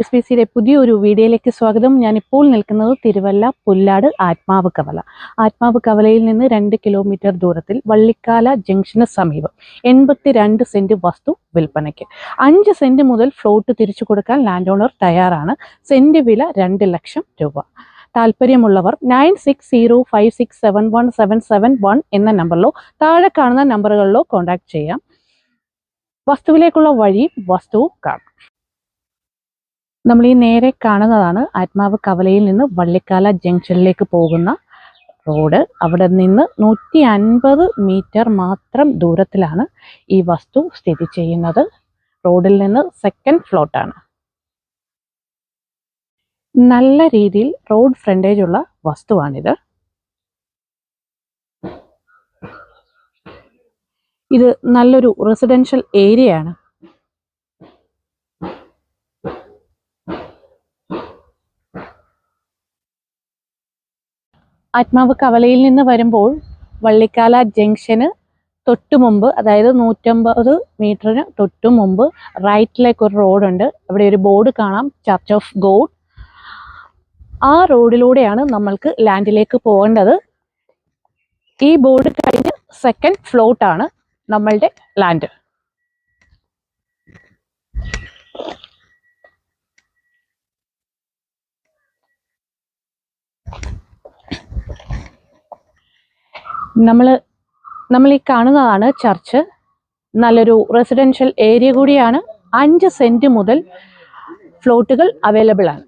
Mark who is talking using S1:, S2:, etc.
S1: S P സിയുടെ പുതിയൊരു വീഡിയോയിലേക്ക് സ്വാഗതം. ഞാനിപ്പോൾ നിൽക്കുന്നത് തിരുവല്ല പുല്ലാട് ആത്മാവ് കവല. ആത്മാവ് കവലയിൽ നിന്ന് രണ്ട് കിലോമീറ്റർ ദൂരത്തിൽ വള്ളിക്കാല ജംഗ്ഷന് സമീപം എൺപത്തിരണ്ട് സെന്റ് വസ്തു വിൽപ്പനയ്ക്ക്. അഞ്ച് സെന്റ് മുതൽ ഫ്ലോട്ട് തിരിച്ചു കൊടുക്കാൻ ലാൻഡ് ഓണർ തയ്യാറാണ്. സെന്റ് വില രണ്ട് ലക്ഷം രൂപ. താല്പര്യമുള്ളവർ nine six zero five six seven one seven seven one എന്ന നമ്പറിലോ താഴെ കാണുന്ന നമ്പറുകളിലോ കോൺടാക്ട് ചെയ്യാം. വസ്തുവിലേക്കുള്ള വഴി വസ്തുവും കാണാം. നമ്മൾ ഈ നേരെ കാണുന്നതാണ് ആത്മാവ് കവലയിൽ നിന്ന് വള്ളിക്കാല ജംഗ്ഷനിലേക്ക് പോകുന്ന റോഡ്. അവിടെ നിന്ന് നൂറ്റി അൻപത് മീറ്റർ മാത്രം ദൂരത്തിലാണ് ഈ വസ്തു സ്ഥിതി ചെയ്യുന്നത്. റോഡിൽ നിന്ന് സെക്കൻഡ് ഫ്ലോട്ടാണ് നല്ല രീതിയിൽ റോഡ് ഫ്രണ്ടേജ് ഉള്ള വസ്തുവാണിത്. ഇത് നല്ലൊരു റെസിഡൻഷ്യൽ ഏരിയ ആണ് ആത്മാവ് കവലയിൽ നിന്ന് വരുമ്പോൾ വള്ളിക്കാല ജംഗ്ഷന് തൊട്ടു മുമ്പ് അതായത് നൂറ്റമ്പത് മീറ്ററിന് തൊട്ടു മുമ്പ് റൈറ്റിലേക്ക് ഒരു റോഡുണ്ട്. അവിടെ ഒരു ബോർഡ് കാണാം ചർച്ച് ഓഫ് ഗോഡ് ആ റോഡിലൂടെയാണ് നമ്മൾക്ക് ലാൻഡിലേക്ക് പോകേണ്ടത്. ഈ ബോർഡ് കഴിഞ്ഞ് സെക്കൻഡ് ഫ്ലോട്ടാണ് നമ്മളുടെ ലാൻഡ്. നമ്മൾ നമ്മൾ ഈ കാണുന്നതാണ് ചർച്ച്. നല്ലൊരു റെസിഡൻഷ്യൽ ഏരിയ കൂടിയാണ്. അഞ്ച് സെന്റ് മുതൽ ഫ്ലോട്ടുകൾ അവൈലബിൾ ആണ്